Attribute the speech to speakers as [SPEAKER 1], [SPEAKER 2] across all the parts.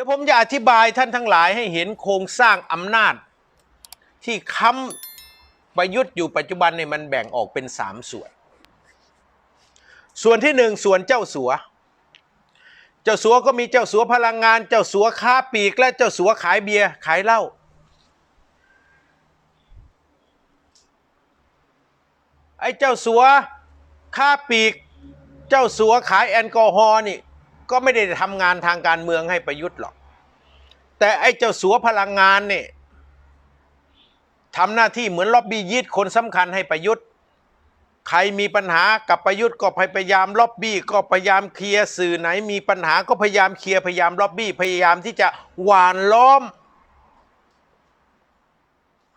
[SPEAKER 1] ดี๋ยวผมจะอธิบายท่านทั้งหลายให้เห็นโครงสร้างอำนาจ ที่ค้ำประยุทธ์อยู่ปัจจุบันเนี่ยมันแบ่งออกเป็นสามส่วน ส่วนที่หนึ่งส่วนเจ้าสัว เจ้าสัวก็มีเจ้าสัวพลังงาน เจ้าสัวค้าปีก และเจ้าสัวขายเบียร์ขายเหล้าไอ้เจ้าสัวค้าปีก เจ้าสัวขายแอลกอฮอล์นี่ ก็ไม่ได้ทำงานทางการเมืองให้ประยุทธ์หรอก แต่ไอ้เจ้าสัวพลังงานเนี่ยทำหน้าที่เหมือนล็อบบี้ยีดคนสำคัญให้ประยุทธ์ ใครมีปัญหากับประยุทธ์ก็พยายามล็อบบี้ก็พยายามเคลียร์สื่อไหน มีปัญหาก็พยายามเคลียร์พยายามล็อบบี้พยายามที่จะหวานล้อม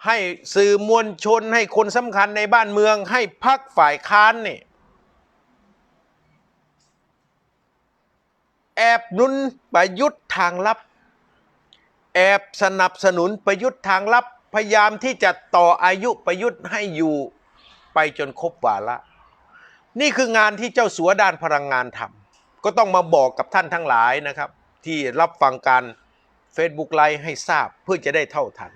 [SPEAKER 1] ให้สื่อมวลชนให้คนสำคัญในบ้านเมืองให้พักฝ่ายค้านเนี่ย แอบนุนประยุทธ์ทางลับ แอบสนับสนุนประยุทธ์ทางลับ พยายามที่จะต่ออายุประยุทธ์ให้อยู่ไปจนครบวาระนี่คืองานที่เจ้าสัวด้านพลังงานทำก็ต้องมาบอกกับท่านทั้งหลายนะครับ ที่รับฟังการ Facebook ไลฟ์ให้ทราบเพื่อจะได้เท่าทัน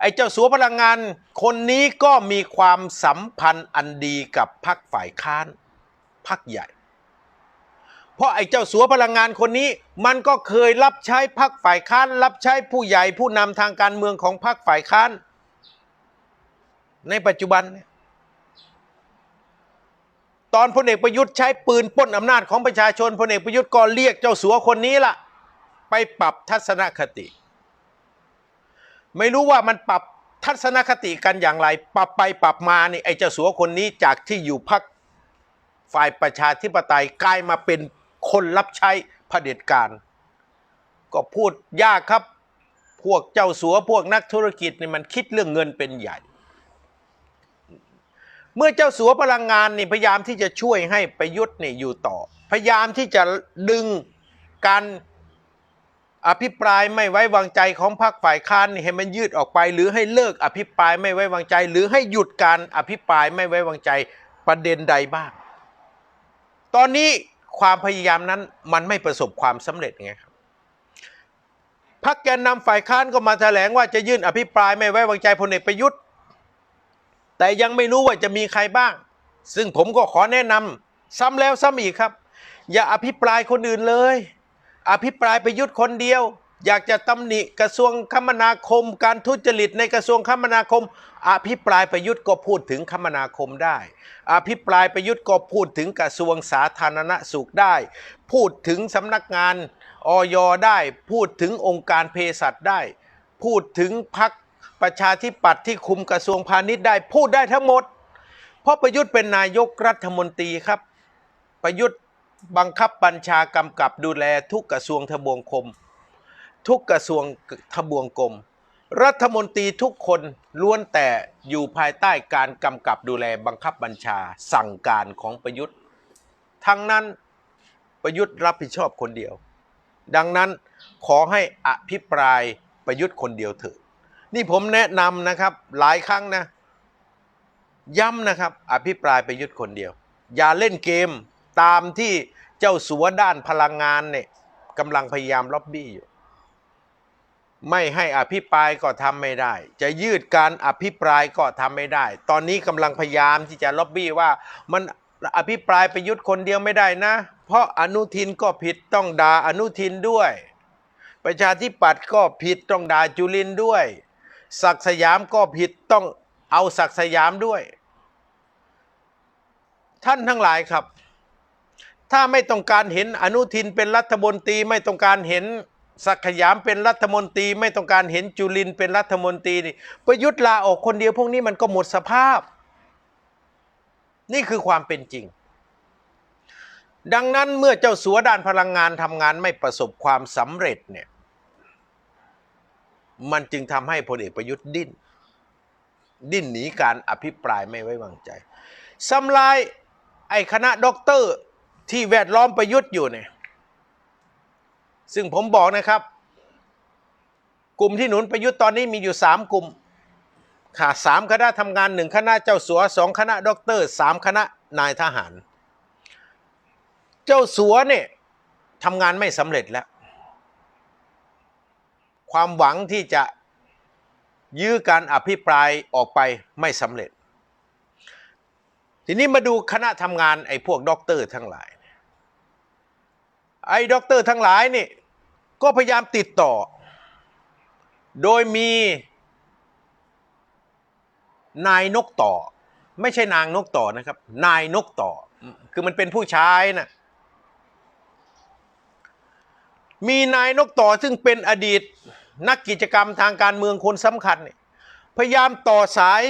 [SPEAKER 1] ไอ้เจ้าสัวพลังงานคนนี้ก็มีความสัมพันธ์อันดีกับพรรคฝ่ายค้านพรรคใหญ่ เพราะไอ้เจ้าสัวพลังงานคนนี้ มันก็เคยรับใช้พรรคฝ่ายค้าน รับใช้ผู้ใหญ่ผู้นำทางการเมืองของพรรคฝ่ายค้าน ในปัจจุบัน ตอนพลเอกประยุทธ์ใช้ปืนป้นอำนาจของประชาชนพลเอกประยุทธ์ก็เรียกเจ้าสัวคนนี้ล่ะ ไปปรับทัศนคติ ไม่รู้ว่ามันปรับทัศนคติกันอย่างไร ปรับไปปรับมานี่ไอ้เจ้าสัวคนนี้จากที่อยู่พักฝ่ายประชาธิปไตยกลายมาเป็น คนรับใช้เผด็จการ ก็พูดยากครับ พวกเจ้าสัวพวกนักธุรกิจนี่มันคิดเรื่องเงินเป็นใหญ่ เมื่อเจ้าสัวพลังงานนี่พยายามที่จะช่วยให้ประยุทธ์นี่อยู่ต่อ พยายามที่จะดึงการอภิปรายไม่ไว้วางใจของพรรคฝ่ายค้านให้มันยืดออกไป หรือให้เลิกอภิปรายไม่ไว้วางใจ หรือให้หยุดการอภิปรายไม่ไว้วางใจประเด็นใดบ้าง ตอนนี้ ความพยายามนั้นมันไม่ประสบความสำเร็จไงครับพักแกนนำฝ่ายค้านก็มาแถลงว่าจะยื่นอภิปรายไม่ไว้วางใจพลเอกประยุทธ์ แต่ยังไม่รู้ว่าจะมีใครบ้าง ซึ่งผมก็ขอแนะนำซ้ำแล้วซ้ำอีกครับ อย่าอภิปรายคนอื่นเลย อภิปรายประยุทธ์คนเดียว อยากจะตำหนิกระทรวงคมนาคม การทุจริตในกระทรวงคมนาคม อภิปรายประยุทธ์ก็พูดถึงคมนาคมได้ อภิปรายประยุทธ์ก็พูดถึงกระทรวงสาธารณสุขได้ พูดถึงสำนักงานออยได้ พูดถึงองค์การเภสัชได้ พูดถึงพักประชาธิปัตย์ที่คุมกระทรวงพาณิชย์ได้ พูดได้ทั้งหมด เพราะประยุทธ์เป็นนายกรัฐมนตรีครับ ประยุทธ์บังคับบัญชากำกับดูแลทุกกระทรวงทบวงคม ทุกกระทรวงทบวงกรมรัฐมนตรีทุกคนล้วนแต่อยู่ภายใต้การกำกับดูแลบังคับบัญชาสั่งการของประยุทธ์ ทั้งนั้นประยุทธ์รับผิดชอบคนเดียว ดังนั้นขอให้อภิปรายประยุทธ์คนเดียวเถอะนี่ผมแนะนำนะครับหลายครั้งนะ ย้ำนะครับ อภิปรายประยุทธ์คนเดียว อย่าเล่นเกมตามที่เจ้าสัวด้านพลังงานเนี่ยกำลังพยายามล็อบบี้อยู่ ไม่ให้อภิปรายก็ทำไม่ได้ จะยืดการอภิปรายก็ทำไม่ได้ ตอนนี้กำลังพยายามที่จะล็อบบี้ว่ามันอภิปรายประยุทธ์คนเดียวไม่ได้นะ เพราะอนุทินก็ผิดต้องด่าอนุทินด้วย ประชาธิปัตย์ก็ผิดต้องด่าจุลินด้วย ศักสยามก็ผิดต้องเอาศักสยามด้วย ท่านทั้งหลายครับ ถ้าไม่ต้องการเห็นอนุทินเป็นรัฐมนตรีไม่ต้องการเห็น ศักดิ์สยามเป็นรัฐมนตรีไม่ต้องการเห็นจุลินเป็นรัฐมนตรีนี่ประยุทธ์ลาออกคนเดียวพวกนี้มันก็หมดสภาพ นี่คือความเป็นจริง ดังนั้นเมื่อเจ้าสัวด้านพลังงานทำงานไม่ประสบความสำเร็จเนี่ยมันจึงทำให้พลเอกประยุทธ์ดิ้น ดิ้นหนีการอภิปรายไม่ไว้วางใจสำลายไอ้คณะด็อกเตอร์ที่แวดล้อมประยุทธ์อยู่เนี่ย ซึ่งผมบอกนะครับ กลุ่มที่หนุนประยุทธ์ตอนนี้มีอยู่สามกลุ่มค่ะสามคณะทำงานหนึ่งคณะเจ้าสัวสองคณะด็อกเตอร์สามคณะนายทหาร เจ้าสัวเนี่ยทำงานไม่สำเร็จแล้ว ความหวังที่จะยื้อการอภิปรายออกไปไม่สำเร็จ ทีนี้มาดูคณะทำงานไอ้พวกด็อกเตอร์ทั้งหลาย ไอ้ด็อกเตอร์ทั้งหลายนี่ ก็พยายามติดต่อ โดยมี นายนกต่อ ไม่ใช่นางนกต่อนะครับ นายนกต่อ คือมันเป็นผู้ชายนะมีนายนกต่อซึ่งเป็นอดีตนักกิจกรรมทางการเมืองคนสำคัญ พยายามต่อสาย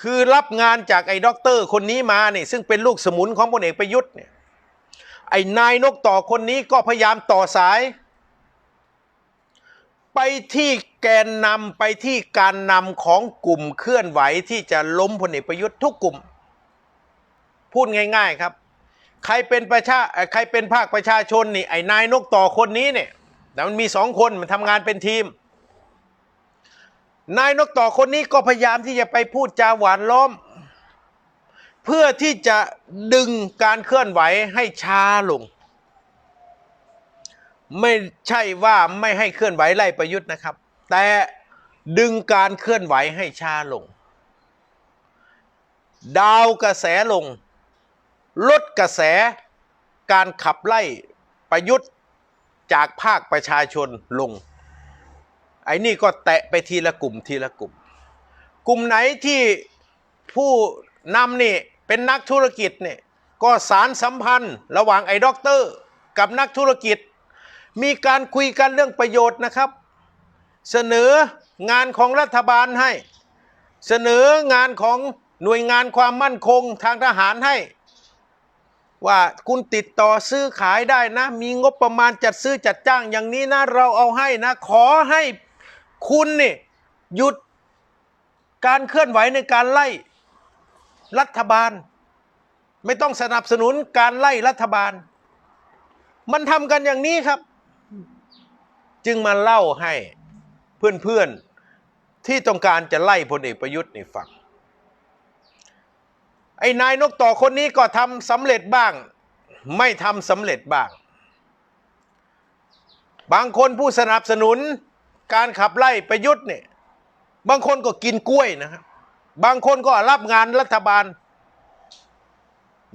[SPEAKER 1] คือรับงานจากไอ้ด็อกเตอร์คนนี้มาเนี่ยซึ่งเป็นลูกสมุนของพลเอกประยุทธ์เนี่ย ไอ้นายนกต่อคนนี้ก็พยายามต่อสาย ไปที่แกนนำไปที่การนำของกลุ่มเคลื่อนไหวที่จะล้มพลเอกประยุทธ์ทุกกลุ่ม พูดง่าย ๆครับ ใครเป็นประชาใครเป็นภาคประชาชนนี่ไอ้นายนกต่อคนนี้เนี่ยแต่มันมีสองคนมันทำงานเป็นทีม นายนกต่อคนนี้ก็พยายามที่จะไปพูดจาหวานล้อม เพื่อที่จะดึงการเคลื่อนไหวให้ช้าลง ไม่ใช่ว่าไม่ให้เคลื่อนไหวไล่ประยุทธ์นะครับ แต่ดึงการเคลื่อนไหวให้ช้าลง ดาวกระแสลง ลดกระแสการขับไล่ประยุทธ์จากภาคประชาชนลง ไอ้นี่ก็แตะไปทีละกลุ่มทีละกลุ่ม กลุ่มไหนที่ผู้นำนี่ เป็นนักธุรกิจเนี่ยก็สารสัมพันธ์ระหว่างไอ้ด็อกเตอร์กับนักธุรกิจ มีการคุยกันเรื่องประโยชน์นะครับ เสนองานของรัฐบาลให้ เสนองานของหน่วยงานความมั่นคงทางทหารให้ ว่าคุณติดต่อซื้อขายได้นะ มีงบประมาณจัดซื้อจัดจ้างอย่างนี้นะ เราเอาให้นะ ขอให้คุณนี่หยุดการเคลื่อนไหวในการไล่ รัฐบาล ไม่ต้องสนับสนุนการไล่รัฐบาล มันทำกันอย่างนี้ครับ จึงมาเล่าให้เพื่อนๆที่ต้องการจะไล่พลเอกประยุทธ์ในี่งไอ้นายนกต่อคนนี้ก็ทำสำเร็จบ้าง ไม่ทำสำเร็จบ้าง บางคนผู้สนับสนุนการขับไล่ประยุทธ์เนี่ยบางคนก็กินกล้วยนะครับ บางคนก็รับงานรัฐบาล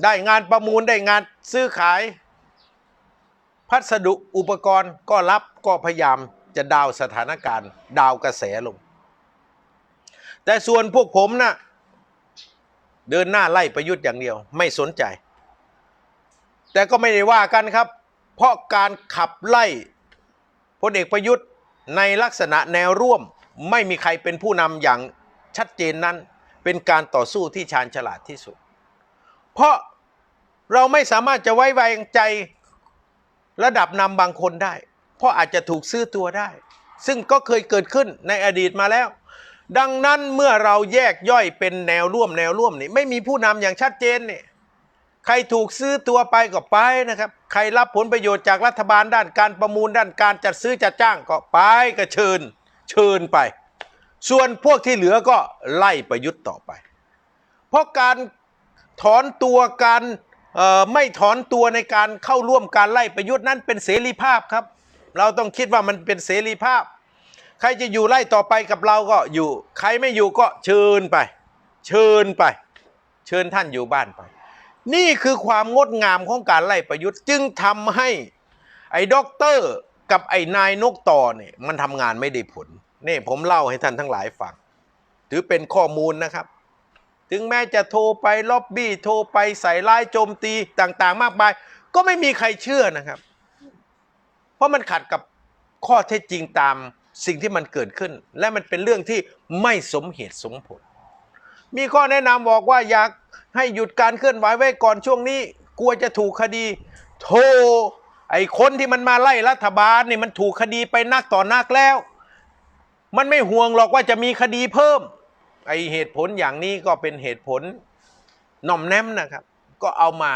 [SPEAKER 1] ได้งานประมูลได้งานซื้อขาย พัสดุอุปกรณ์ก็รับก็พยายามจะดาวสถานการณ์ ดาวกระแสลง แต่ส่วนพวกผมนะ่ะเดินหน้าไล่ประยุทธ์อย่างเดียว ไม่สนใจ แต่ก็ไม่ได้ว่ากันครับ เพราะการขับไล่พลเอกประยุทธ์ในลักษณะแนวร่วมไม่มีใครเป็นผู้นำอย่าง ชัดเจนนั้นเป็นการต่อสู้ที่ชาญฉลาดที่สุด เพราะเราไม่สามารถจะไว้วางใจระดับนำบางคนได้ เพราะอาจจะถูกซื้อตัวได้ ซึ่งก็เคยเกิดขึ้นในอดีตมาแล้ว ดังนั้นเมื่อเราแยกย่อยเป็นแนวร่วมแนวร่วมนี่ไม่มีผู้นำอย่างชัดเจนนี่ใครถูกซื้อตัวไปก็ไปนะครับ ใครรับผลประโยชน์จากรัฐบาลด้านการประมูลด้านการจัดซื้อจัดจ้างก็ไปก็เชิญ เชิญไป ส่วนพวกที่เหลือก็ไล่ประยุทธ์ต่อไป เพราะการถอนตัวการไม่ถอนตัวในการเข้าร่วมการไล่ประยุทธ์นั้นเป็นเสรีภาพครับ เราต้องคิดว่ามันเป็นเสรีภาพ ใครจะอยู่ไล่ต่อไปกับเราก็อยู่ ใครไม่อยู่ก็เชิญไป เชิญไป เชิญท่านอยู่บ้านไป นี่คือความงดงามของการไล่ประยุทธ์ จึงทำให้ไอ้ด็อกเตอร์กับไอ้นายนกต่อเนี่ยมันทำงานไม่ได้ผล นี่ผมเล่าให้ท่านทั้งหลายฟัง ถือเป็นข้อมูลนะครับ ถึงแม้จะโทรไปล็อบบี้โทรไปใส่ร้ายโจมตีต่างๆ มากมาย ก็ไม่มีใครเชื่อนะครับ เพราะมันขัดกับข้อเท็จจริงตามสิ่งที่มันเกิดขึ้น และมันเป็นเรื่องที่ไม่สมเหตุสมผล มีข้อแนะนำบอกว่าอยากให้หยุดการเคลื่อนไหวไว้ก่อนช่วงนี้ กลัวจะถูกคดี โทรไอ้คนที่มันมาไล่รัฐบาลนี่มันถูกคดีไปนักต่อนักแล้ว มันไม่ห่วงหรอกว่าจะมีคดีเพิ่ม ไอเหตุผลอย่างนี้ก็เป็นเหตุผลน่อมแนมนะครับ ก็เอามา